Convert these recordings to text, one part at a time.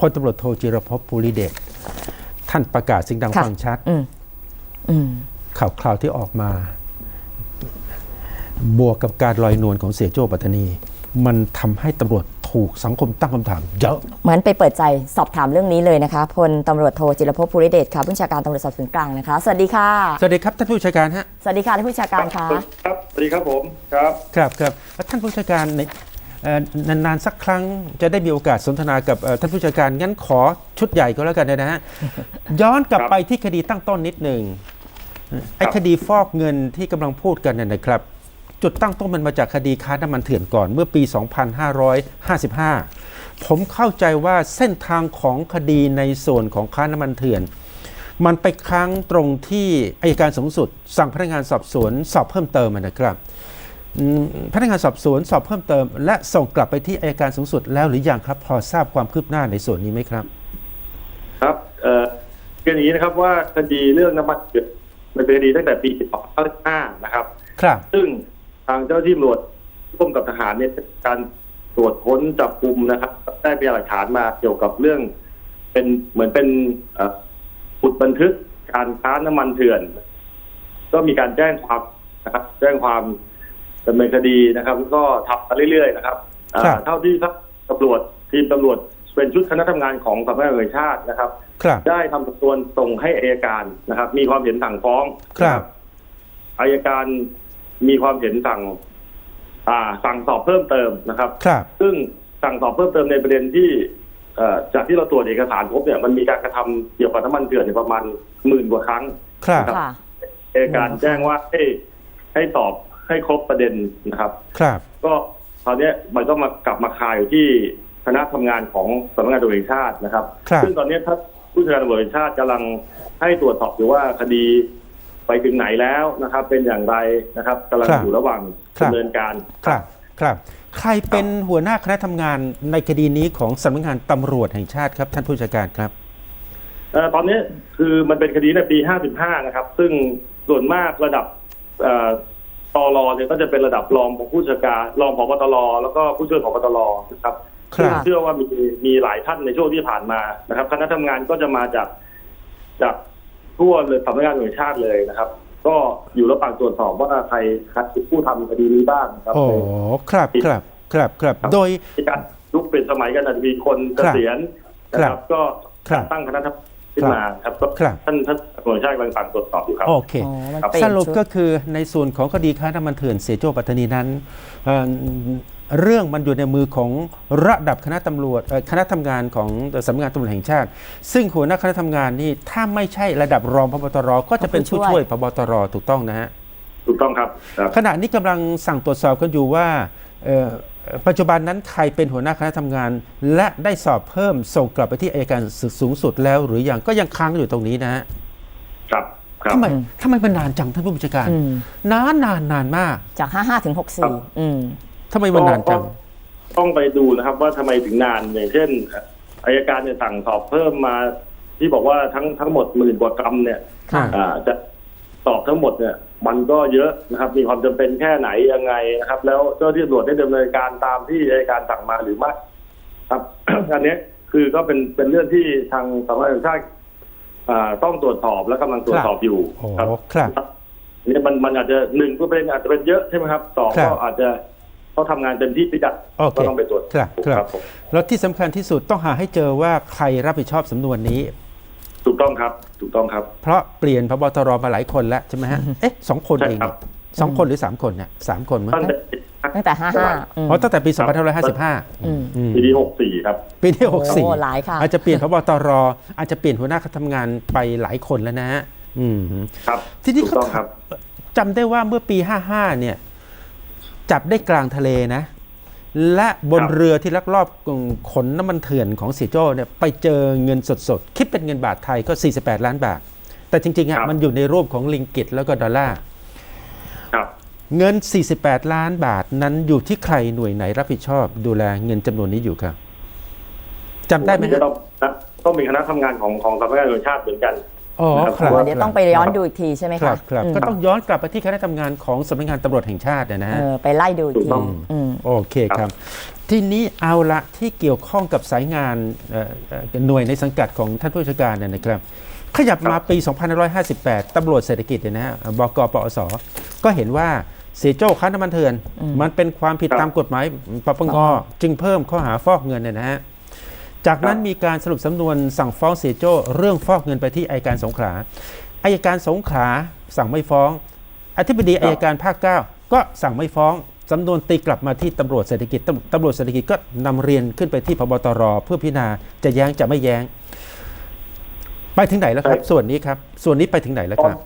พลตำรวจโทจิรภพภูริเดชท่านประกาศเสิ่งดังค่ะฟังชัดอืมอืมข่าวคราวที่ออกมา บวกกับการลอยนวลของเสียโจ้ปัตตานี มันทำให้ตำรวจถูกสังคมตั้งคำถามเยอะเหมือนไปเปิดใจสอบถามเรื่องนี้เลยนะคะพลตำรวจโทจิรภพภูริเดชค่ะผู้บัญชาการตำรวจสอบสวนกลางนะคะ สวัสดีค่ะ สวัสดีครับท่านผู้ชัยการฮะสวัสดีค่ะท่านผู้บัญชาการค่ะครับสวัสดีครับผมครับครับครับแล้วท่านผู้ชัยการในเอ่อ นานๆสักครั้งจะได้มีโอกาสสนทนากับเอ่อท่านผู้ชัยการงั้นขอชุดใหญ่ก็แล้วกันนะฮะย้อนกลับครับไปที่คดีตั้งต้นนิดหนึ่งไอ้คดีฟอกเงินที่กำลังพูดกันเนี่ยนะครับ จุดตั้งต้นมันมาจากคดีค้าน้ำมันเถื่อนก่อนเมื่อปี 2555 ผมเข้าใจว่าเส้นทางของคดีในส่วนของค้าน้ำมันเถื่อนมันไปค้างตรงที่อายการสูงสุด สั่งพนักงานสอบสวนสอบเพิ่มเติมอะนะครับอืม พนักงานสอบสวนสอบเพิ่มเติม และส่งกลับไปที่อายการสูงสุดแล้วหรือยังครับ พอทราบความคืบหน้าในส่วนนี้ไหมครับ ครับเอ่อคืออย่างนี้นะครับว่าคดีเรื่องน้ำมันเถื่อนมันเป็นคดีตั้งแต่ปี25นะครับ ครับ ซึ่งทางเจ้าหน้าที่ตำรวจร่วมกับทหารเนี่ยการตรวจค้นจับกลุ่มนะครับ ได้พยานหลักฐานมาเกี่ยวกับเรื่อง เป็นเหมือนเป็นเอ่อบุดบันทึกการค้าน้ำมันเถื่อน ก็มีการแจ้งความนะครับ แจ้งความ ดำเนินคดีนะครับแล้วก็ทำมาเรื่อยๆนะครับอ่าครับ เท่าที่ครับตำรวจทีมตำรวจเป็นชุดคณะทำงานของสำนักงานตำรวจแห่งชาตินะครับ ครับ ได้ทำสำนวนส่งให้อายการนะครับ มีความเห็นสั่งฟ้องครับ อายการมีความเห็นสั่ง อ่า สั่งสอบเพิ่มเติมนะครับ ครับ ซึ่งสั่งสอบเพิ่มเติมในประเด็นที่เอ่อจากที่เราตรวจเอกสารพบเนี่ยมันมีการกระทำเกี่ยวกับน้ำมันเถื่อนเนี่ยประมาณหมื่นกว่าครั้ง ครับ ค่ะ อายการแจ้งว่าให้ให้ตอบ ให้ครบประเด็นนะครับ ครับ ก็คราวเนี้ยมันก็มากลับมาคาอยู่ที่คณะทำงานของสำนักงานตำรวจแห่งชาตินะครับครับซึ่งตอนเนี้ยถ้าผู้จัดการตำรวจแห่งชาติกำลังให้ตรวจสอบอยู่ว่าคดีไปถึงไหนแล้วนะครับ เป็นอย่างไรนะครับกำลังครับอยู่ระหว่างครับดำเนินการครับครับ ใครเป็นหัวหน้าคณะทำงานในคดีนี้ของสำนักงานตำรวจแห่งชาติครับ ท่านผู้จัดการครับเอ่อตอนนี้คือมันเป็นคดีในปี 55 นะครับ ซึ่งส่วนมากระดับเอ่อ ตรเนี่ยก็จะเป็นระดับรองของผู้จัดการรองผบตรแล้วก็ผู้ช่วยผบตรนะครับครับซึ่งเชื่อว่ามีมีหลายท่านในช่วงที่ผ่านมานะครับ คณะทำงานก็จะมาจากจากทั่วเลยสำนักงานตำรวจแห่งชาติเลยนะครับ ก็อยู่ระหว่างตรวจสอบว่าใครใครเป็นผู้ทำคดีนี้บ้างครับโอ้ครับครับครับครับโดยในการยุคเปลี่ยนสมัยกันอาจจะมีคนเกษียณนะคครัรับบก็ครับตั้งคณะทำงาน ขึ้นมาครับก็ครับท่านท่านตำรวจแห่งชาติกำลังสั่งตรวจสอบอยู่ครับโอเคอ๋อมันครับเปลี่ยสนรุปชุดก็คือในส่วนของคดีค้าน้ำมันเถื่อนเสียโจ้ปัตตานีนั้นเอ่อเรื่องมันอยู่ในมือของระดับคณะตำรวจเอ่อคณะทำงานของสำนักงานตำรวจแห่งชาติ ซึ่งหัวหน้าคณะทำงานนี่ถ้าไม่ใช่ระดับรองพบตรก็จะเป็นผู้ช่วยพบตรถูกต้องนะฮะถูกต้องครับครับขณะนี้กำลังสั่งตรวจสอบกันอยู่ว่าเอ่อ ปัจจุบันนั้นใครเป็นหัวหน้าคณะทำงาน และได้สอบเพิ่มส่งกลับไปที่อัยการศึกสูงสุดแล้ว หรือยังก็ยังค้างอยู่ตรงนี้นะฮะครับครับทำไมทำไมมันนานจังท่านผู้บัญชาการอืมนานนานนานมาก จาก55ถึง64อืมทำไมมันนานจัง ต้องไปดูนะครับว่าทำไมถึงนานอย่างเช่นอายการเนี่ยสั่งสอบเพิ่มมาที่บอกว่าทั้งทั้งหมดหมื่นกว่ากรัมเนี่ยค่ะอ่าจะสอบทั้งหมดเนี่ย มันก็เยอะนะครับ มีความจำเป็นแค่ไหนยังไงนะครับ แล้วเจ้าที่ตำรวจได้ดำเนินการตามที่อายการสั่งมาหรือไม่ครับอันเนี้ยคือก็เป็นเป็นเรื่องที่ทางสำนักงานตำรวจแห่งชาติอ่าต้องตรวจสอบและกำลังตรวจสอบอยู่โอ้ครับครับเนี่ยมันมันอาจจะหนึ่งก็เป็นอาจจะเป็นเยอะใช่ไหมครับสองครัก็บอาจจะเขาทำงานเต็มที่พิจัดโอเคก็ต้องไปตรวจครับครับผมแล้วที่สำคัญที่สุดต้องหาให้เจอว่าใครรับผิดชอบสำนวนนี้ ถูกต้องครับ ถูกต้องครับ เพราะเปลี่ยนพบตรมาหลายคนแล้วใช่ไหมฮะ เอ๊ะสองคนใช่เองครับสองคนหรือสามคนเนี่ยสามคนมั้งตั้งแต่ตั้งแต่55อืมอ๋อตั้งแต่ปีครับ2555อืมอืมปีที่หกสี่ครับ ปีที่โอ้64หลายค่ะอาจจะเปลี่ยนพบตรอาจจะเปลี่ยนหัวหน้าคณะทำงานไปหลายคนแล้วนะฮะอืมครับ ทีนี้ถูกต้องครับจำได้ว่าเมื่อปี55เนี่ย จับได้กลางทะเลนะ และบนครับเรือที่ลักลอบขนน้ำมันเถื่อนของเสียโจ้เนี่ยไปเจอเงินสดๆ คิดเป็นเงินบาทไทยก็ 48 ล้านบาท แต่จริงๆคอะรับมันอยู่ในรูปของลิงกิตแล้วก็ดอลลาร์ครับเงิน 48 ล้านบาทนั้นอยู่ที่ใครหน่วยไหนรับผิดชอบ ดูแลเงินจำนวนนี้อยู่ครับจำได้ไหมวันนี้ฮะก็ต้องนะต้องมีคณะทำงานของของสำนักงานตำรวจแห่งชาติเหมือนกัน อ๋อนะครับครับว่าเดี๋ยวต้องไปย้อนดูอีกทีใช่ไหมครัคะบครับอืมก็ต้องย้อนกลับไปที่คณะทำงานของสำนักงานตำรวจแห่งชาติเนยนะฮะ เออไปไล่ดูอีกถูกทีต้อง อืม โอเคครับ ทีนี้เอาละที่เกี่ยวข้องกับสายงานเอ่อเอ่อหน่วยในสังกัดของท่านผู้บัญชาการเนี่ยนะครับ ขยับมาปี 2558 ตำรวจเศรษฐกิจเนี่ยนะฮะบกปอสก็เห็นว่าเสียโจ้ค้าน้ำมันเถื่อนอืมมันเป็นความผิดครับ ตามกฎหมายปปงอ๋อจึงเพิ่มข้อหาฟอกเงินเนี่ยนะฮะ จากนั้นครับมีการสรุปสำนวนสั่งฟ้องเสียโจ้เรื่องฟอกเงินไปที่อัยการสงขลาอายการสงขลาสั่งไม่ฟ้อง อธิบดีครับอายการภาค 9 ก็สั่งไม่ฟ้องสำนวนตีกลับมาที่ตำรวจเศรษฐกิจตำตำรวจเศรษฐกิจก็นำเรียนขึ้นไปที่พบตรเพื่อพิจารณาจะแย้งจะไม่แย้ง ไปถึงไหนแล้วครับ ส่วนนี้ครับ ส่วนนี้ไปถึงไหนแล้วตอคนรับ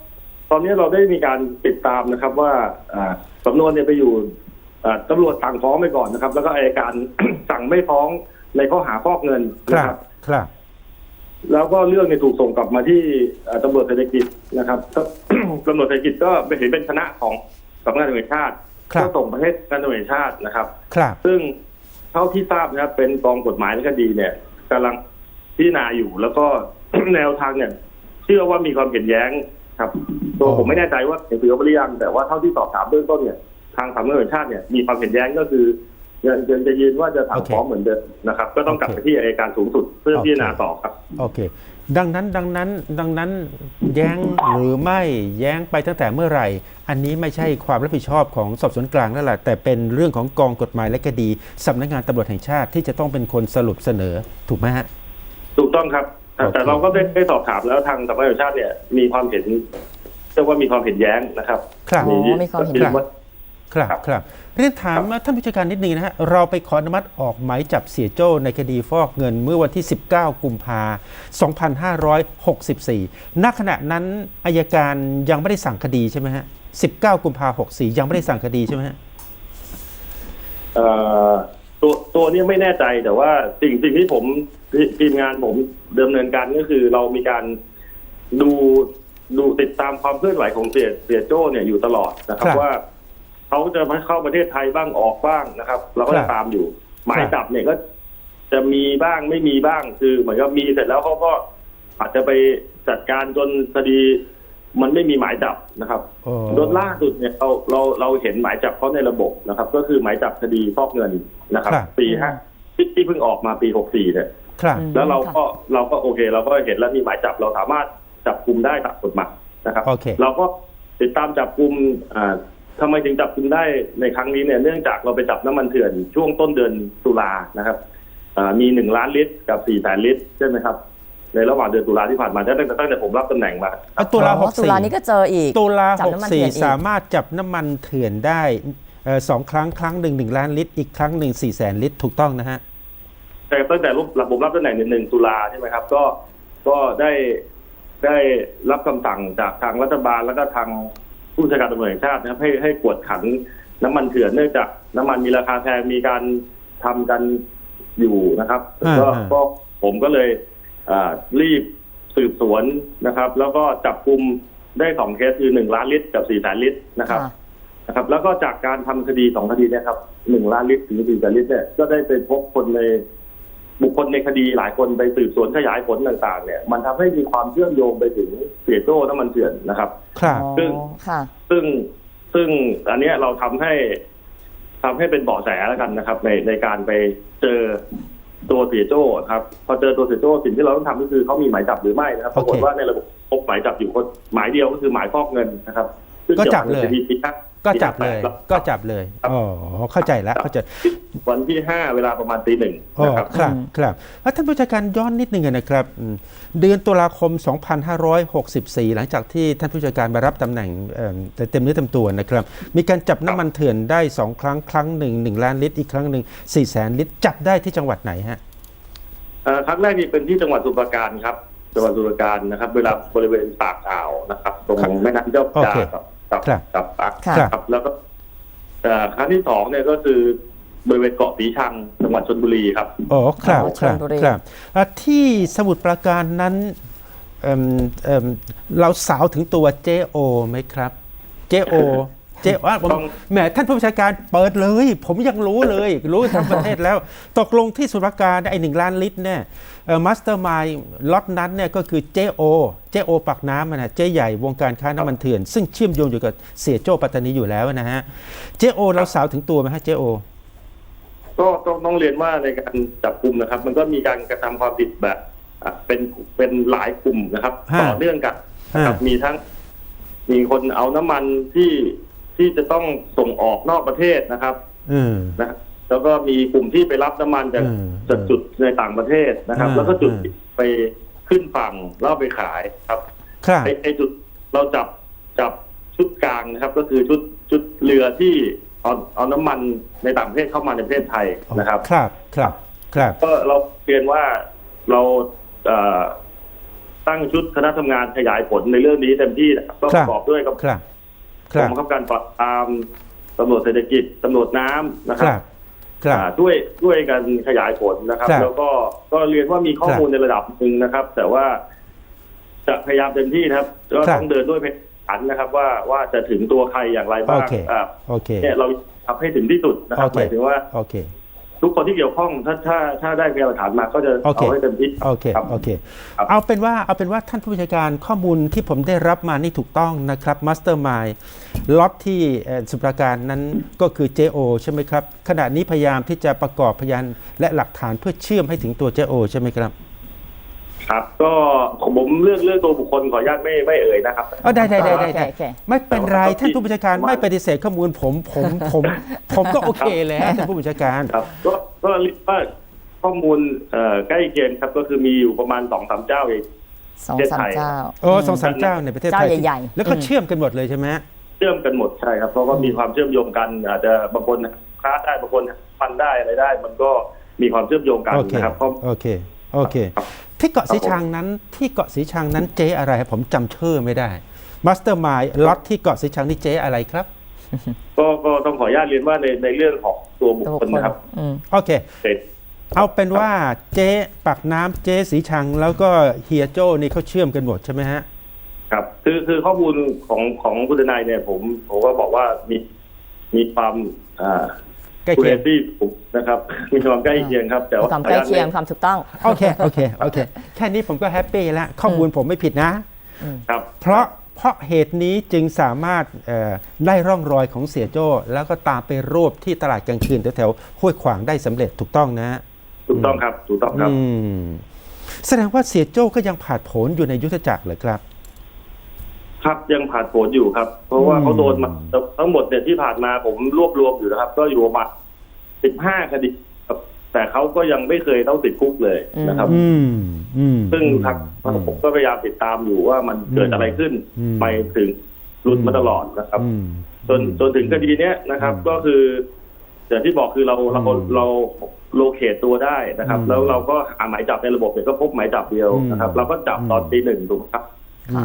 ตอนนี้เราได้มีการติดตามนะครับว่าอ่าสำนวนเนี่ยไปอยู่อ่าตำรวจสั่งฟ้องไปก่อนนะครับ แล้วก็อายการสั่งไม่ฟ้อง ในข้อหาฟอกเงินคนะรัครับบครับ แล้วก็เรื่องเนี่ยถูกส่งกลับมาที่เอ่อตำรวจเศรษฐกิจนะครับก็ตำรวจเศรษฐกิจก็ไปเห็นเป็นคณะของสำนักงานตำรวจแห่งชาติครับก็ส่งประเทศการตำรวจแห่งชาตินะครับ ครับ ซึ่งเท่าที่ทราบนะครับ เป็นกองกฎหมายและคดีเนี่ยกำลังพิจารณาอยู่แล้วก็แนวทางเนี่ย เชื่อว่ามีความเห็นแย้งครับ ตัวอ๋อผมไม่แน่ใจว่าเห็นสือหรือยังแต่ว่าเท่าที่สอบถามเบื้องต้นเนี่ยทางสำนักงานตำรวจแห่งชาติเนี่ยมีความเห็นแย้งก็คือ ยังยังจะยืนว่าจะสั่งฟ้องเหมือนเดิมนะครับ ก็ต้องกลับไปที่อัยการสูงสุดเพื่อพิจารณาต่อครับ โอเค ดังนั้นดังนั้นดังนั้นแย้งหรือไม่แย้งไปตั้งแต่เมื่อไหร่ อันนี้ไม่ใช่ความรับผิดชอบของสอบสวนกลางแล้วล่ะแต่เป็นเรื่องของกองกฎหมายและคดีสำนักงานตำรวจแห่งชาติที่จะต้องเป็นคนสรุปเสนอถูกไหมฮะถูกต้องครับ แต่โอเคแต่เราก็ได้ได้สอบถามแล้วทางสำนักงานตำรวจแห่งชาติเนี่ยมีความเห็นเรียกว่ามีความเห็นแย้งนะครับ ครับอ๋อมีความเห็นยืว่าครับครับครับ เรียนถามท่านผู้จัดการนิดนึงนะฮะเราไปขออนุมัติออกหมายจับเสียโจ้ในคดีฟอกเงินเมื่อวันที่ 19 กุมภา2564 ณขณะนั้นอายการยังไม่ได้สั่งคดีใช่ไหมฮะ 19 กุมภา64 ยังไม่ได้สั่งคดีใช่ไหมฮะเอ่อตัวตัวเนี้ไม่แน่ใจแต่ว่าสิ่งสิ่งที่ผมทีทีมงานผมดำเนินการก็คือเรามีการดูดูติดตามความเคลื่อนไหวของเสียเสียโจ้เนี่ยอยู่ตลอดนะครับครับว่า เขาจะมาเข้าประเทศไทยบ้างออกบ้างนะครับ เราก็ครัจะบตามอยู่ หมายครับจับเนี่ยก็ จะมีบ้างไม่มีบ้างคือเหมือนกับมีเสร็จแล้วเขาก็อาจจะไปจัดการจนคดี มันไม่มีหมายจับนะครับโอ้โดนล่าสุดเนี่ยเราเราเราเห็นหมายจับเขาในระบบนะครับ ก็คือหมายจับคดีฟอกเงินนะครับครับปีห้าที่ที่เพิ่งออกมาปีหกสี่เนี่ยครับอืมแล้วเราค่ะก็เราก็โอเค เราก็เห็นแล้วมีหมายจับเราสามารถจับกลุ่มได้ตามกฎหมายนะครับโอเคเราก็ติดตามจับกลุ่มอ่า ทำไมถึงจับกลุ่มได้ในครั้งนี้เนี่ยเนื่องจากเราไปจับน้ำมันเถื่อนช่วงต้นเดือนตุลานะครับอ่ามีหนึ่งล้านลิตรกับสี่แสนลิตรใช่ไหมครับ ในระหว่างเดือนตุลาที่ผ่านมาตั้งแต่ตั้งแต่ผมรับตำแหน่งมาเอาตุลาอ๋อตุลานี้ก็เจออีกตุลาจับน้ำมันเถื่อนอีก64สามารถจับน้ำมันเถื่อนได้เอ่อสองครั้งครั้งหนึ่งหนึ่งล้านลิตรอีกครั้งหนึ่งสี่แสนลิตรถูกต้องนะฮะแต่ตั้งแต่รูผมรับตำแหน่งหนึ่งตุลาใช่ไหมครับ ก็ก็ได้ได้รับคำสั่งจากทางรัฐบาลแล้วก็ทาง ผู้จัดการตำรวจแห่งชาตินะครับให้ให้กวดขันน้ำมันเถื่อนเนื่องจากน้ำมันมีราคาแพงมีการทำกันอยู่นะครับอ่าก็อ่า ก็ผมก็เลยอ่ารีบสืบสวนนะครับ แล้วก็จับกลุ่มได้สองเคสคือหนึ่งล้านลิตรกับสี่แสนลิตรนะครับ ค่ะ นะครับแล้วก็จากการทำคดีสองคดีเนะครับหนึ่งล้านลิตรถึงสี่แสนลิตรเนี่ยก็ได้ไปพบคนในบุคคลในคดีหลายคนไปสืบสวนขยายผลต่างๆ เนี่ย มันทำให้มีความเชื่อมโยงไปถึงเสียโจ้น้ำมันเถื่อนนะครับ ครับอ๋อซึ่ง ค่ะ ซึ่งซึ่งอันเนี้ยเราทำให้ทำให้เป็นเบาะแสแล้วกันนะครับ ในในการไปเจอตัวเสียโจ้ครับ พอเจอตัวเสียโจ้สิ่งที่เราต้องทำก็คือเขามีหมายจับหรือไม่นะครับปโอราเคกฏว่าในระบบพบหมายจับอยู่คนหมายเดียวก็คือหมายฟอกเงินนะครับซึ่งก็จับเลย กี่วกับคดีปีห้า ก็จับเลยปีห้าแปดก็จับเลยครับอ๋อเข้าใจแล้วเข้าใจวันที่ห้าเวลาประมาณตีหนึ่งอ๋อนะครับครับอืมครับแล้วท่านผู้จัดการย้อนนิดนึงนะครับอืมเดือนตุลาคม 2564 หลังจากที่ท่านผู้จัดการมารับตำแหน่งเอิ่มเต็มเนื้อเต็มตัวนะครับ มีการจับน้ำมันเถื่อนได้ 2 ครั้งครั้งหนึ่งหนึ่งล้านลิตรอีกครั้งหนึ่ง4แสนลิตรจับได้ที่จังหวัดไหนฮะเอ่อครั้งแรกนี่เป็นที่จังหวัดสมุพรปราการครับจังหวัดสมุพรปราการนะครับ เวลาบริเวณปากอ่าวนะครับ ตรงครับแม่น้ำเจ้าพระยาโอเคกับ กับครับกับปากค่ะครับแล้วก็เอ่อครั้งที่สองเนี่ยก็คือบริเวณเกาะสีชังจังหวัดชลบุรีครับ อ๋อครับอ๋อครับชลบุรี ครับอะที่สมุทรปราการนั้นเอิ่มเอิ่มเราสาวถึงตัวเจโอไหมครับเจโอ เจ๊ว่าผมต้องแหมท่านผู้บัญชาการเปิดเลย ผมยังรู้เลย รู้ทั้งประเทศแล้ว ตกลงที่สุรการไอ้หนึ่งล้านลิตรเนี่ยมาสเตอร์มายล็อตนั้นเนี่ยก็คือเจโอเจโอปากน้ำอะนะเจ๊ใหญ่วงการค้าน้ำมันเถื่อน ซึ่งเชื่อมโยงอยู่กับเสียโจ้ปัตตานีอยู่แล้วนะฮะเจโอเราสาวถึงตัวไหมฮะเจโอก็ต้องต้องเรียนว่าในการจับกลุ่มนะครับ มันก็มีการกระทำความผิดแบบอะเป็นเป็นหลายกลุ่มนะครับฮะต่อเนื่องกันนะครับฮะมีทั้งมีคนเอาน้ำมันที่ ที่จะต้องส่งออกนอกประเทศนะครับอืม นะแล้วก็มีกลุ่มที่ไปรับน้ำมันจากอืมจากจุดในต่างประเทศนะครับอ่าแล้วก็จุดอ่าไปขึ้นฝั่งแล้วเอาไปขายครับครับ ไอไอจุดเราจับจับชุดกลางนะครับ ก็คือชุดชุดเรือที่เอาเอาน้ำมันในต่างประเทศเข้ามาในประเทศไทยนะครับ ครับ ครับ ครับ ก็เราเรียนว่าเราเอ่อตั้งชุดคณะทำงานขยายผลในเรื่องนี้เต็มที่นะครับก็คปรับระกอบด้วยกับ ครับค กรัรบมบังคับการปราบปรามตำรวจเศรษฐกิจตำรวจน้ำนะคครับรับครับอ่าด้วยด้วยกันขยายผลนะครับครับ แล้วก็ก็เรียนว่ามีข้อมูลในระดับหนึ่งนะครับ แต่ว่าจะพยายามเต็มที่นะครับก็ครับต้องเดินด้วยเพผันนะครับ ว่าว่าจะถึงตัวใครอย่างไรบ้างโอเคอ่าโอเคเนี่ยเราทำให้ถึงที่สุดนะครับโอเคหมายถึงว่าโอเค ทุกคนที่เกี่ยวข้องถ้าถ้าถ้าได้พยานหลักฐานมาก็จะโอเคเอาให้เต็มที่โอเคครับโอเคครับเอาเป็นว่าเอาเป็นว่าท่านผู้บัญชาการข้อมูลที่ผมได้รับมานี่ถูกต้องนะครับมาสเตอร์มายล็อตที่เอ่อสุปราการนั้นก็คือ JO ใช่ไหมครับ ขณะนี้พยายามที่จะประกอบพยานและหลักฐานเพื่อเชื่อมให้ถึงตัว JO ใช่ไหมครับ ครับ ก็ผมเรื่องเรื่องตัวบุคคลขออนุญาตไม่ไม่เอ่ยนะครับ เอาได้ได้ได้ได้ได้โอเค ไม่เป็นไรแต่ว่าท่านผู้บัญชาการไม่ปฏิเสธข้อมูลผมผมผม ผมก็โอเคแล้วท่านผู้บัญชาการ ครับก็ก็เรียกว่าข้อมูลเอ่อใกล้เคียงครับก็คือมีอยู่ประมาณสองสามเจ้าเอง สองสามเจ้า โอ้สองสามเจ้าในประเทศไทยเจ้าใหญ่ๆ แล้วก็อืมเชื่อมกันหมดเลยใช่ไหมเชื่อมกันหมดใช่ครับเพราะว่ามีความเชื่อมโยงกัน อาจจะบางคนค้าได้บางคนฟันได้อะไรได้ มันก็มีความเชื่อมโยงกันโอเคนะครับเพราะ โอเคโอเค ครับ ที่เกาะสีชังนั้นที่เกาะสีชังนั้นเจ๊อะไรครับผมจำชื่อไม่ได้มาสเตอร์มายล็อตที่เกาะสีชังนี่เจ๊อะไรครับก็ก็ต้องขออนุญาตเรียนว่าในในเรื่องของตัวบุคตัวคบุลคคลนะครับอืมโอเคเสร็จเอาเป็นว่าเจ๊ปากน้ำเจ๊สีชัง แล้วก็เฮียโจ้นี่เขาเชื่อมกันหมดใช่ไหมฮะ ครับ คือคือข้อมูลของของคุณทนายเนี่ย ผมผมก็บอกว่ามีมีความอ่า ใกล้คุเคียงที่ผมนะครับ มีความใกล้เคียงครับ แต่ว่าความใกล้เคียงความถูกต้อง โอเค โอเค โอเค แค่นี้ผมก็แฮปปี้แล้ว ข้อมูลผมไม่ผิดนะ ครับ เพราะเพราะเหตุนี้จึงสามารถเอ่อได้ร่องรอยของเสียโจ้ แล้วก็ตามไปรวบที่ตลาดกลางคืนแถวๆห้วยขวางได้สำเร็จถูกต้องนะถูกต้องครับ ถูกต้องครับ อืมแสดงว่าเสียโจ้ก็ยังผาดโผนอยู่ในยุทธจักรเหรอครับ ครับยังผ่านผลอยู่ครับ เพราะว่าอืมเขาโดนมาทั้งหมดเนี่ยที่ผ่านมาผมรวบรวมอยู่นะครับ ก็อยู่ประมาณสิบห้าคดีครับ แต่เขาก็ยังไม่เคยต้องติดคุกเลยนะครับ อืมอืมซึ่งทางอืมผมก็พยายามติดตามอยู่ว่ามันเกิดอะไรขึ้นอืมไปถึงหลุดมาตลอดนะครับอืมจนจนถึงคดีเนี้ยนะครับอืมก็คืออย่างที่บอกคือเราเราอืมเราโลเคตตัวได้นะครับอืมแล้วเราก็หาหมายจับในระบบเนี่ยก็พบหมายจับเดียวนะครับอืมเราก็จับตอนอืมตีหนึ่งถูกไหมครับอืม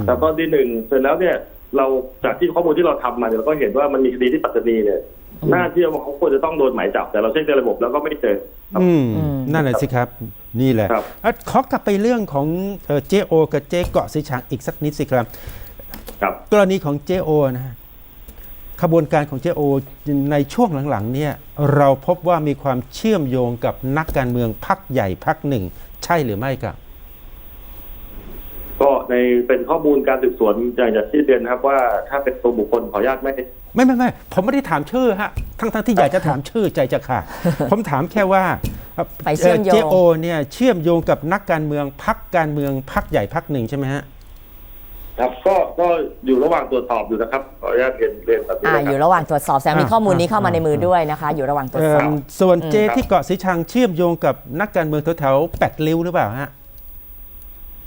แต่ตอนตีหนึ่งเสร็จแล้วเนี่ยเราจากที่ข้อมูลที่เราทำมาเนี่ยเราก็เห็นว่ามันมีคดีที่ปัตตานีเนี่ยอืมน่าเชื่อว่าเขาควรจะต้องโดนหมายจับ แต่เราเช็คในระบบแล้วก็ไม่เจอครับอืมอืมนั่นแหละสิครับ นี่แหละครับอะขอกลับไปเรื่องของเจโอกับเจเกาะสีชังอีกสักนิดสิครับ ครับ กรณีของเจโอนะฮะขบวนการของเจโอในช่วงหลังๆ เนี่ยเราพบว่ามีความเชื่อมโยงกับนักการเมืองพักใหญ่พักหนึ่ง ใช่หรือไม่ครับ ก็ในเป็นข้อมูลการสืบสวนอย่างจากที่เรียนนะครับ ว่าถ้าเป็นตัวบุคคลขออนุญาตไม่ ไม่ไม่ไม่ผมไม่ได้ถามชื่อฮะทั้งทั้งที่อยากจะถามชื่อใจจะขาดผมถามแค่ว่าไปเชื่อมโยง เจโอเนี่ยเชื่อมโยงกับนักการเมืองพักการเมืองพักใหญ่พักหนึ่งใช่ไหมฮะครับก็ก็อยู่ระหว่างตรวจสอบอยู่นะครับขออนุญาตเรียนเรียนแบบนี้อ่านะอคยู่รับระหว่างตรวจสอบแสดงมีอ่าข้อมูลนี้เข้ามาอ่าในมือด้วยนะคะ อยู่ระหว่างตรวจเอิ่สอบมส่วนเจครับที่เกาะสีชังเชื่อมโยงกับนักการเมืองแถวๆแปดริ้วหรือเปล่าฮะ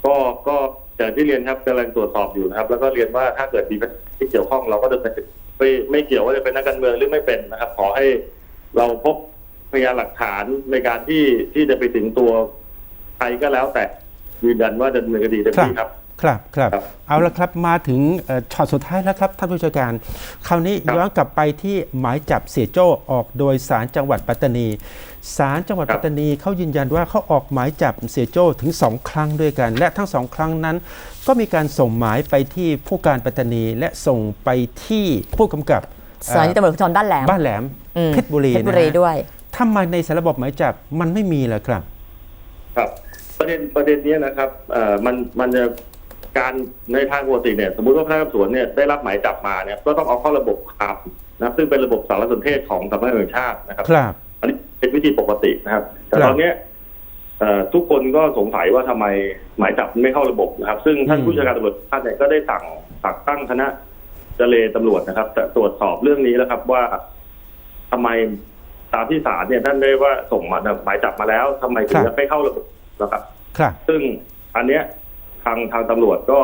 ก็ก็ อย่างที่เรียนครับกำลังตรวจสอบอยู่นะครับ แล้วก็เรียนว่าถ้าเกิดมีที่เกี่ยวข้องเราก็จะเป็นไม่ไม่เกี่ยวว่าจะเป็นนักการเมืองหรือไม่เป็นนะครับ ขอให้เราพบพยานหลักฐานในการที่ที่จะไปถึงตัวใครก็แล้วแต่ยืนยันว่าจะดำเนินคดีเต็มที่ครับครับครับครับเอาละครับมาถึงเอ่อช็อตสุดท้ายแล้วครับท่านผู้จัดการ คราวนี้ครับย้อนกลับไปที่หมายจับเสียโจ้ออกโดยศาลจังหวัดปัตตานี ศาลจังหวัดครับปัตตานีเขายืนยันว่าเขาออกหมายจับเสียโจ้ถึงสองครั้งด้วยกัน และทั้งสองครั้งนั้น ก็มีการส่งหมายไปที่ผู้การปัตตานีและส่งไปที่ผู้กำกับสถานีตำรวจภูธรบ้านแหลมบ้านแหลมอืมเพชรบุรีเพชรบุนะรีฮะด้วยทำไมในสารระบบหมายจับมันไม่มีล่ะครับ ครับ ประเด็นประเด็นเนี้ยนะครับเอ่อมันมันจะการในทางปกติเนี่ยสมมติว่าพนักงานสอบสวนเนี่ยได้รับหมายจับมาเนี่ยก็ต้องเอาเข้าระบบขับนะครับซึ่งเป็นระบบสารสนเทศของสำนักงานตำรวจแห่งชาตินะครับครับอันนี้ เป็นวิธีปกตินะครับ แต่ครับตอนเนี้ยเอ่อทุกคนก็สงสัยว่าทำไมหมายจับไม่เข้าระบบนะครับ ซึ่งท่านอืมผู้จัดการตำรวจแห่งชาติเนี่ยก็ได้สั่งสั่งตั้งคณะเจเลตำรวจนะครับจะตรวจสอบเรื่องนี้แล้วครับว่าทำไมตามที่ศาลเนี่ยท่านได้ว่าส่งมาหมายจับมาแล้วทำไมถึงยังไม่เข้าระบบนะครับ ครับ ซึ่งอันเนี้ยทางทางตำรวจก็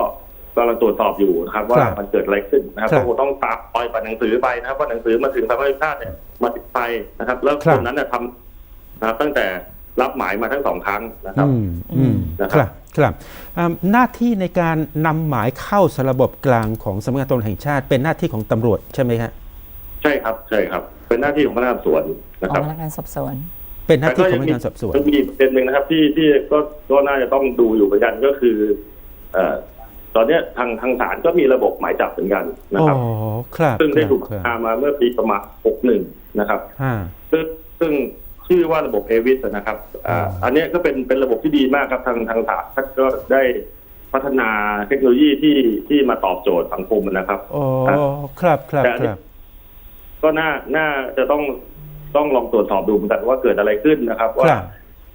กำลังตรวจสอบอยู่นะครับ ว่าครับมันเกิดอะไรขึ้นนะครับครับก็คงต้องตามปล่อยปัดหนังสือไปนะครับว่าหนังสือมาถึงสำนักงานตำรวจแห่งชาติเนี่ยมาติดไปนะครับ แล้วครัคบนนั้นเนี่ยทำนะครับตั้งแต่รับหมายมาทั้งสองครั้งนะครับอืมอืมนะคครับรับครับอ่าหน้าที่ในการนำหมายเข้าสารระบบกลางของสำนักงานตำรวจแห่งชาติ เป็นหน้าที่ของตำรวจใช่ไหมฮะใช่ครับใช่ครับ เป็นหน้าที่ของพนักงานสอบสวนนะขคอรังบพนักงานสอบสวน เป็นหน้าที่ของพนักงานสอบสวนมันมีอีกประเด็นหนึ่งนะครับ ที่ที่ก็ก็น่าจะต้องดูอยู่เหมือนกันก็คือเอ่อ ตอนเนี้ยทางทางศาลก็มีระบบหมายจับเหมือนกันนะอ๋อครับครับซึ่งได้ถูกครับทำมาเมื่อปีประมาณ61นะครับอ่าซึ่งซึ่งชื่อว่าระบบเอวิสนะครับอ่าอ๋ออัอันเนี้ยก็เป็นเป็นระบบที่ดีมากครับทางทางศาลท่านก็ได้พัฒนาเทคโนโลยีที่ที่มาตอบโจทย์สังคมนะครับอ๋อครับครับแต่อันคนี้รับ ก็น่าน่าจะต้องต้องลองตรวจสอบดูเหมือนกันว่าเกิดอะไรขึ้นนะครับคว่ารับ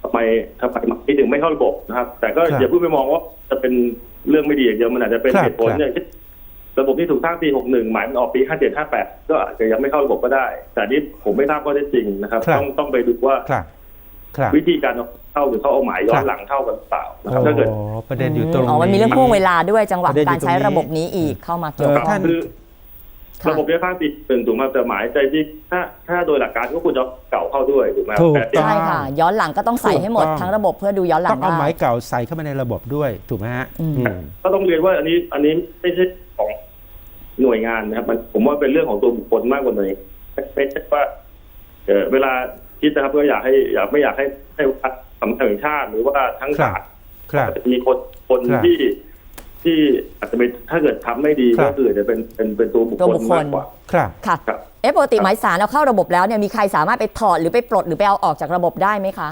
ทำไมทำไมไม่ถึงไม่เข้าระบบนะครับ แต่ก็ครับอย่าเพิ่งไปมองว่าจะเป็น เรื่องไม่ดีอย่างเดียวมันอาจจะเป็นครับเหตุผลครับอย่างเช่นระบบที่ถูกสร้างปี 61 หมายมันออกปี 57 58 ก็อาจจะยังไม่เข้าระบบก็ได้ แต่นี่ผมไม่ทราบข้อเท็จจริงนะครับครับต้องต้องไปดูว่าครับครับวิธีการเข้าหรือเขาเอาหมายย้อครันบหลังเข้ากันหรือเปล่านะคอ๋รับถ้าเกิดอประเด็นอยู่ตรงนี้อ๋อมันมีเรื่องพ่วงเวลาด้วยจังหวะประเด็นอยู่การใช้ตรงนี้ระบบนี้อีกเข้ามาเกี่ยวเออข้องท่านคือค่ะ ระบบเนี้ยสร้างปีหนึ่งถูกไหมแต่หมายใจที่ถ้าถ้าโดยหลักการก็ควรจะเก่าเข้าด้วยถูกไหมถูกแต่ต้องใช่ค่ะ ย้อนหลังก็ต้องใส่ให้หมดถูกต้องทั้งระบบเพื่อดูย้อนหลัต้องงเอาได้หมายเก่าใส่เข้ามาในระบบด้วยถูกไหมฮะอืม อืม ก็ต้องเรียนว่าอันนี้อันนี้ไม่ใช่ของหน่วยงานนะครับมันผมว่าเป็นเรื่องของตัวบุคคลมากกว่าหน่วยไม่ไม่ใช่ว่าเออเวลาคิดนะครับก็อยากให้อยากไม่อยากให้ให้วัดสำนักงานแห่งชาติ หรือว่าทั้งครับศาลครับมีคนคนครับ ที่ ที่อาจจะเป็นถ้าเกิดทำไม่ดีครัก็บคือจะเป็นเป็นเป็นตัวบุคตัวคลบุคคลมากกว่าครับค่ะครับเอ๊ะปกติหมายสารเอาเข้าระบบแล้วเนี่ยมีใครสามารถไปถอดหรือไปปลดหรือไปเอาออกจากระบบได้ไหมคะ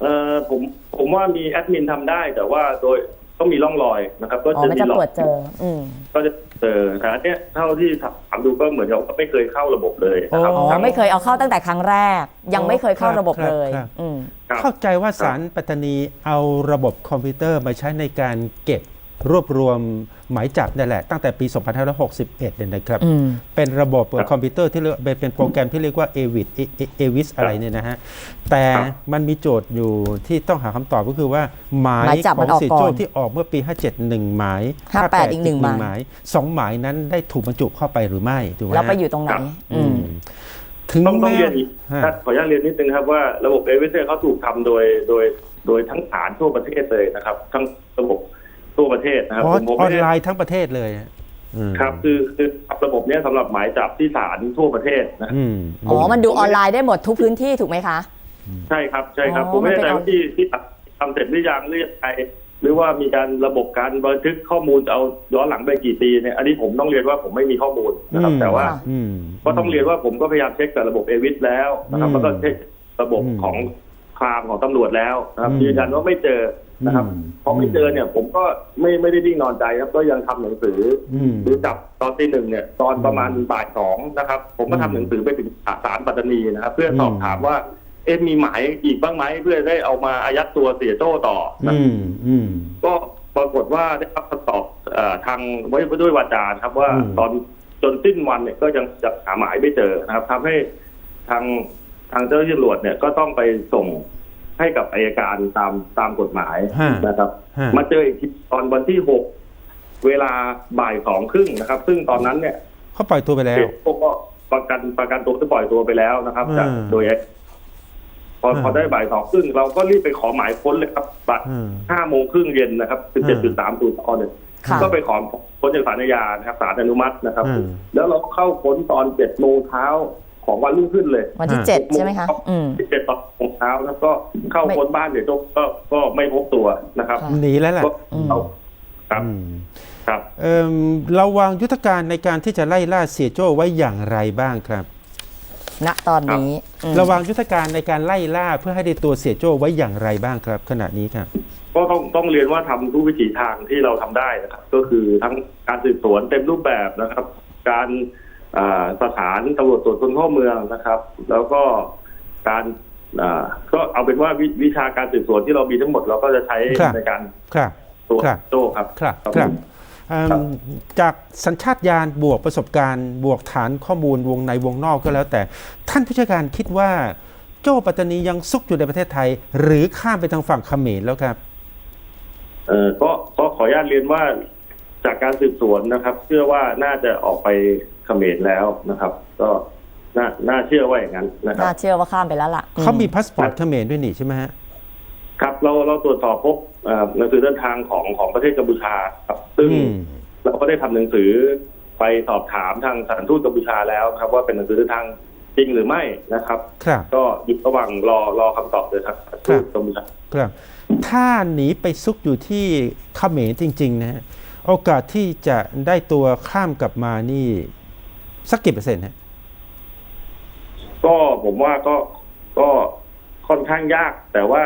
เออผมผมว่ามีแอดมินทำได้ แต่ว่าโดยต้องมีร่องรอยนะครับ ก็อ๋อจะไม่มีจะหลตอรวกจเจออืมก็จะเจอแต่อันเนี้ยเท่าที่ถามดูก็เหมือนกับว่าไม่เคยเข้าระบบเลยนะครับอ๋อทั้งไม่เคยเอาเข้าตั้งแต่ครั้งแรก ยังไม่เคยเข้าระบบครับเลยครับอืมครับเข้าใจว่าสารปัตตานีเอาระบบคอมพิวเตอร์มาใช้ในการเก็บ รวบรวมหมายจับนั่นแหละ ตั้งแต่ปี 2561เนี่ยนะครับอืมเป็นระบบครับคอมพิวเตอร์ที่เรียกเป็นเป็นโปรแกรมที่เรียกว่าเอวิสเอวิสอะไรเนี่ยนะฮะ แต่ครับมันมีโจทย์อยู่ที่ต้องหาคำตอบก็คือว่า หมายหมายจับขมัอนงออกเสียก่อนโจ้ที่ออกเมื่อปี 57หนึ่งหมาย 58 อีกหนึ่งหมายหมายสองหมายนั้นได้ถูกบรรจุเข้าไปหรือไม่ถูกไหมแล้วไปฮะอยู่ตรงไหนครับอือืมมถึงต้องต้องแม้เรียนอีกฮะถ้าขออนุญาตเรียนนิดนึงครับว่าระบบเอเวอร์เขาถูกทำโดยโดยโดยทั้งฐานทั่วประเทศเลยนะครับ ทั้งระบบ ทั่วประเทศนะครับอ๋อผมผมออไม่นได้ไลน์ทั้งประเทศเลยอืมครับคือคือระบบเนี้ยสำหรับหมายจับที่ศาลทั่วประเทศนะอืมอ๋อ มันดูออนไลน์ได้หมดทุกพื้นที่ถูกไหมคะ ใช่ครับใช่ครับ อ๋อผมไม่แน่ใจมันเป็นว่าที่ที่ทำเสร็จหรือยังหรือยังไงหรือว่ามีการระบบการบันทึกข้อมูลเอาย้อนหลังไปกี่ปีเนี่ยอันนี้ผมต้องเรียนว่าผมไม่มีข้อมูลนะครับอืมแต่ว่า อืม ก็ต้องเรียนว่าผมก็พยายามเช็คกับระบบเอวิสแล้วนะครับอืมแล้วก็เช็คระบบอืมของคลามของตำรวจแล้วนะครับอืม ยืนยันว่าไม่เจอ นะครับอืมพอไม่เจอเนี่ย ผมก็ไม่ไม่ได้ดิ้งนอนใจครับ ก็ยังทำหนังสืออมหรือจับตอนตีหนึ่งเนี่ย ตอนประมาณบ่ายสองนะครับ ผมก็อืมทำหนังสือไปถึงศาลปัตตานีนะครับเพื่อสอบอืมถามว่าเอ๊ะมีหมายอีกบ้างไหมเพื่อได้เอามาอายัดตัวเสียโจ้ต่อนะอืมอืมก็ปรากฏว่าได้รับคำตอบเอ่อทางไว้ด้วยวาจานะครับว่าอืมตอนจนสิ้นวันเนี่ยก็ยังจะหาหมายไม่เจอนะครับทำให้ทางทางเจ้าหน้าที่ตำรวจเนี่ยก็ต้องไปส่ง ให้กับอายการตามตามกฎหมายฮะนะครับ ฮะ มาเจออีกทีตอนวันที่หกเวลาบ่ายสองครึ่งนะครับ ซึ่งตอนนั้นเนี่ยเขาปล่อยตัวไปแล้ว พวกก็ประกันประกันตัวที่ปล่อยตัวไปแล้วนะครับอืมจากโดยพออืมพอได้บ่ายสองครึ่งเราก็รีบไปขอหมายค้นเลยครับบัตรอืมห้าโมงครึ่งเย็นนะครับสิบเจ็ดจุดสามศูนย์อเนี่ยค่ะ ก็ไปขอค้นจากศาลอาญานะครับศาลอนุมัตินะครับ อืม แล้วเราเข้าค้นตอนเจ็ดโมงเช้า ของวันรุ่งขึ้นเลยวันที่อ่าเจ็ดใช่ไหมคะอืมสิบเจ็ดตอนโมงเช้าแล้วก็เข้าไม่ค้นบ้านเดี๋ยวก็ก็ก็ไม่พบตัวนะครับค่ะหนีแล้วล่ะก็เราครับอืมครับเอิ่มเราวางยุทธการในการที่จะไล่ล่าเสียโจ้ไว้อย่างไรบ้างครับ ณตอนนี้อืมเราวางยุทธการในการไล่ล่าเพื่อให้ได้ตัวเสียโจ้ไว้อย่างไรบ้างครับ ขณะนี้ครับก็ต้องต้องเรียนว่าทำทุกวิถีทางที่เราทำได้นะครับ ก็คือทั้งการสืบสวนเต็มรูปแบบนะครับ การอ่า สถานตำรวจตรวจคนเข้าเมืองนะครับ แล้วก็การอ่าก็เอาเป็นว่าวิวิชาการสืบสวนที่เรามีทั้งหมดเราก็จะใช้ครับในการครับตรวจครับโจ้ครับครับครับครับผมเอิ่มครับจากสัญชาตญาณบวกประสบการณ์ บวกฐานข้อมูลวงในวงนอกก็แล้วแต่ ท่านผู้จัดการคิดว่าโจ้ปัตตานียังซุกอยู่ในประเทศไทย หรือข้ามไปทางฝั่งเขมรแล้วครับเออก็ก็ขออนุญาตเรียนว่า จากการสืบสวนนะครับ เชื่อว่าน่าจะออกไปเขมรแล้วนะครับ ก็น่าน่าเชื่อว่าอย่างนั้นนะครับ น่าเชื่อว่าข้ามไปแล้วล่ะอืเขามีพาสปอร์ตเขมรด้วยนี่ใช่ไหมฮะ ครับเราเราตรวจสอบพบเอ่อหนังสือเดินทางของของประเทศกัมพูชาครับ ซึ่งอืม เราก็ได้ทำหนังสือไปสอบถามทางสถานทูตกัมพูชาแล้วครับ ว่าเป็นหนังสือเดินทางจริงหรือไม่นะครับ ครับ ก็อยู่ระหว่างรอรอคำตอบเลยครับทูตกัมพูชา ครับ ถ้าหนีไปซุกอยู่ที่เขมรจริง ๆ นะฮะ โอกาสที่จะได้ตัวข้ามกลับมานี่ สักกี่เปอร์เซ็นต์ฮะก็ผมว่าก็ก็ค่อนข้างยาก แต่ว่า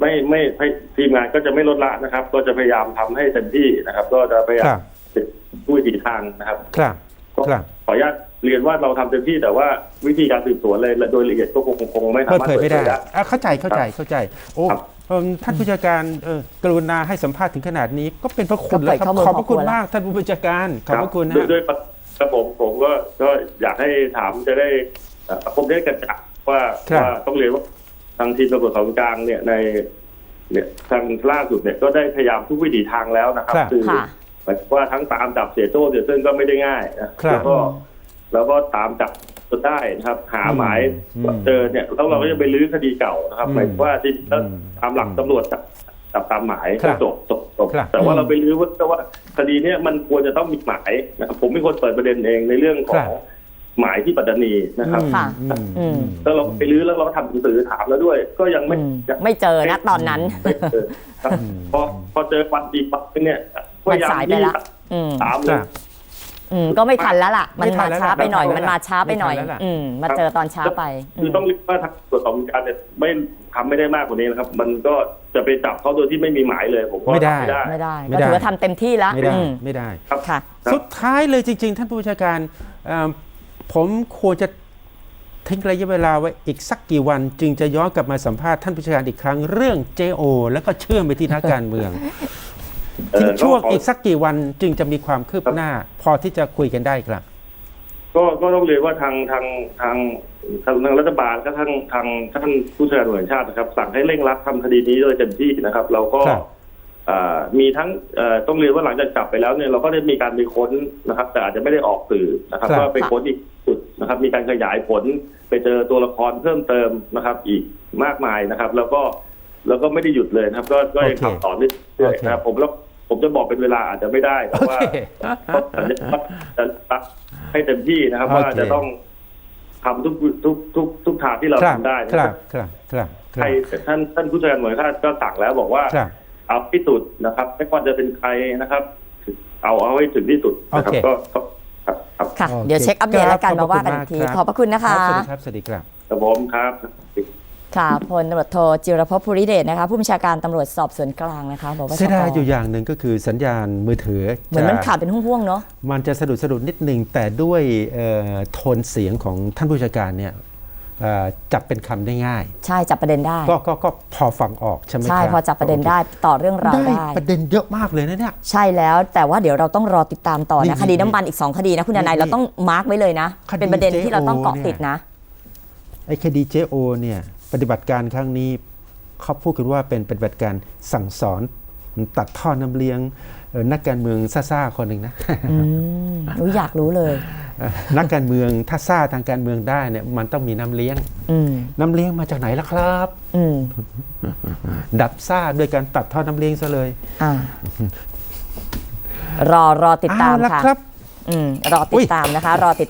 ไม่ไม่ไม่ทีมงานก็จะไม่ลดละนะครับ ก็จะพยายามทำให้เต็มที่นะครับ ก็จะพยายาครัมบด้วยวิถีทางนะครับ ครับก็ครับขออนุญาตเรียนว่าเราทำเต็มที่แต่ว่าวิธีการสืบสวนเลยโดยละเอียดก็คงคงไม่สาเปิดมารถเผยไม่ได้เปิอะเข้าใจเข้าใจเข้าใจ โอ้ครับ เอิ่มท่านผู้จัดการเออกรุณาให้สัมภาษณ์ถึงขนาดนี้ ก็เป็นพระคุณก็แล้เปิวดครับข้อมูลขอบพระคุณพอควรแล้วมากท่านผู้จัดการขอบพระคุณด้วยนะด้วยครับผมผมก็ก็อยากให้ถามจะได้เอ่อผมได้กระจ่างว่าว่าต้องเรียนว่าทางทีมตำรวจสอบสวนกลางเนี่ยใน เนี่ยทางล่าสุดเนี่ยก็ได้พยายามทุกวิถีทางแล้วนะครับครับคือค่ะ หมายถึงว่าทั้งตามจับเสียโจ้เสียซึ่งก็ไม่ได้ง่ายนะครับ แล้วก็แล้วก็ตามจับ จนได้นะครับ หาหมายอืมเจอเนี่ยแล้วเราก็จะไปลื้อคดีเก่านะครับอืมหมายถึงว่าที่แล้วอืมตามหลักตำรวจจับจับตามหมายครัก็บจบจบจบครับแต่ว่าเราไปลื้อว่าแต่ว่าคดีเนี้ยมันควรจะต้องมีหมายนะครับผมเป็นคนเปิดประเด็นเองในเรื่องขครัองบหมายที่ปัตตานีนะครับค่ะอืมอืมแล้วเราก็ไปลื้อแล้วเราก็ทำหนังสือถามแล้วด้วย ก็ยังไม่อืมยังไม่เจอนะตอนนั้นไม่เจอครับพอพอเจอวันอีกวันนึงเนี่ยพมันยายามสายไปที่ละอืมตามคเลรัยบ อืมก็ไม่ทันแล้วล่ะ มันไม่ทัมานแล้วช้าล่ะไปหน่อยไม่ทันมันมาช้าไปหน่อย ไม่ทันแล้วล่ะ อืมมาเจอตอนเช้าไปคือต้องเรียกว่าทางตรวจสอบการเนี่ยไม่ทำไม่ได้มากกว่านี้นะครับ มันก็จะไปจับเขาโดยที่ไม่มีหมายเลยผมก็ไม่ได้ ทำไม่ได้ ไม่ได้ไม่ก็ได้ ถือว่าทำเต็มที่แล้วไม่ได้อืมไม่ได้ ครับ ค่ะ ครับ สุดท้ายเลยจริง ๆ ท่านผู้บัญชาการเอ่อผมควรจะทิ้งระยะเวลาไว้อีกสักกี่วัน จึงจะย้อนกลับมาสัมภาษณ์ท่านผู้บัญชาการอีกครั้งเรื่อง JO แล้วก็เชื่อมไปที่นักการเมืองเอ่ ทิ้องช่วงขออีกสักกี่วันจึงจะมีความคืบหน้า พอที่จะคุยกันได้ครับ ก็ก็ต้องเรียนว่าทางทางทางทางทางรัฐบาลก็ทางทางท่านผู้ช่วยหน่วยแห่งชาตินะครับ สั่งให้เร่งรัดทำคดีนี้โดยเต็มที่นะครับ เราก็ครับเอ่อมีทั้งเอ่อต้องเรียนว่าหลังจากจับไปแล้วเนี่ยเราก็ได้มีการไปค้นนะครับ แต่อาจจะไม่ได้ออกสื่อนะครับครับก็ไปค้นอีกจุดนะครับ มีการขยายผลไปเจอตัวละครเพิ่มเติมนะครับ อีกมากมายนะครับ แล้วก็ แล้วก็ไม่ได้หยุดเลยนะครับ ก็ก็ยังโอเคทำต่อเนื่อยๆนะครับผมแล้วผมจะบอกเป็นเวลาอาจจะไม่ได้แต่โอว่าเคก็สัญญาว่าจะรักให้เต็มที่นะครับโอเคว่าจะต้องทำทุกทุกทุกทุกทางที่เราครับทำได้นะคครัรับบครับครับคใครรับท่านท่านผู้จัดการหน่วยข้าก็สั่งแล้วบอกว่าครับเอาที่สุดนะครับ ไม่ว่าจะเป็นใครนะครับ เอาเอาให้ถึงที่สุดนะครับโอเคก็ก็ครับครับค่ะโอเคเดี๋ยวเช็คอัปเดตแล้วกันครับมาว่ากันอีกทีขอบพระคุณมากขอบพระคุณนะคะสวัสดีครับสวัสดีครับครับผมครับ ค่ะพลตำรวจโทจิรพภูริเดชนะคะ ผู้บัญชาการตำรวจสอบสวนกลางนะคะบอกว่าเสียดายอยู่อย่างหนึ่งก็คือสัญญาณมือถือเหมือนมันจะขาดเป็นห่วงๆเนาะมันจะสะดุดสะดุดนิดหนึ่งแต่ด้วยเอ่อโทนเสียงของท่านผู้จัดการเนี่ยเอ่อจับเป็นคำได้ง่าย ใช่จับประเด็นได้ ก็ก็ก็พอฟังออกใช่ไหมใช่ครับพอจับประเด็นได้ต่อเรื่องราวได้ได้ประเด็นเยอะมากเลยนะเนี่ยใช่แล้วแต่ว่าเดี๋ยวเราต้องรอติดตามต่อนี่นะคดีน้ำมันอีก 2 คดีนะคุณนี่นายเราต้องมาร์กไว้เลยนะคดีเป็นประเด็นที่เราต้องเกาะ JO ติดนะไอ้คดีเจโอเนี่ย ปฏิบัติการครั้งนี้เขาพูดกันว่าเป็นปฏิบัติการสั่งสอนตัดท่อน้ำเลี้ยงเอ่อนักการเมืองซ่าๆคนหนึ่งนะอืมอุ๊ยอยากรู้เลยเอ่อนักการเมืองถ้าซ่าทางการเมืองได้เนี่ยมันต้องมีน้ำเลี้ยงอืมน้ำเลี้ยงมาจากไหนล่ะครับอืมดับซ่าด้วยการตัดท่อน้ำเลี้ยงซะเลยอ่ารอรอติดตามเอละค่ะครับอืมรอติอุ๊ดยตามนะคะ รอติด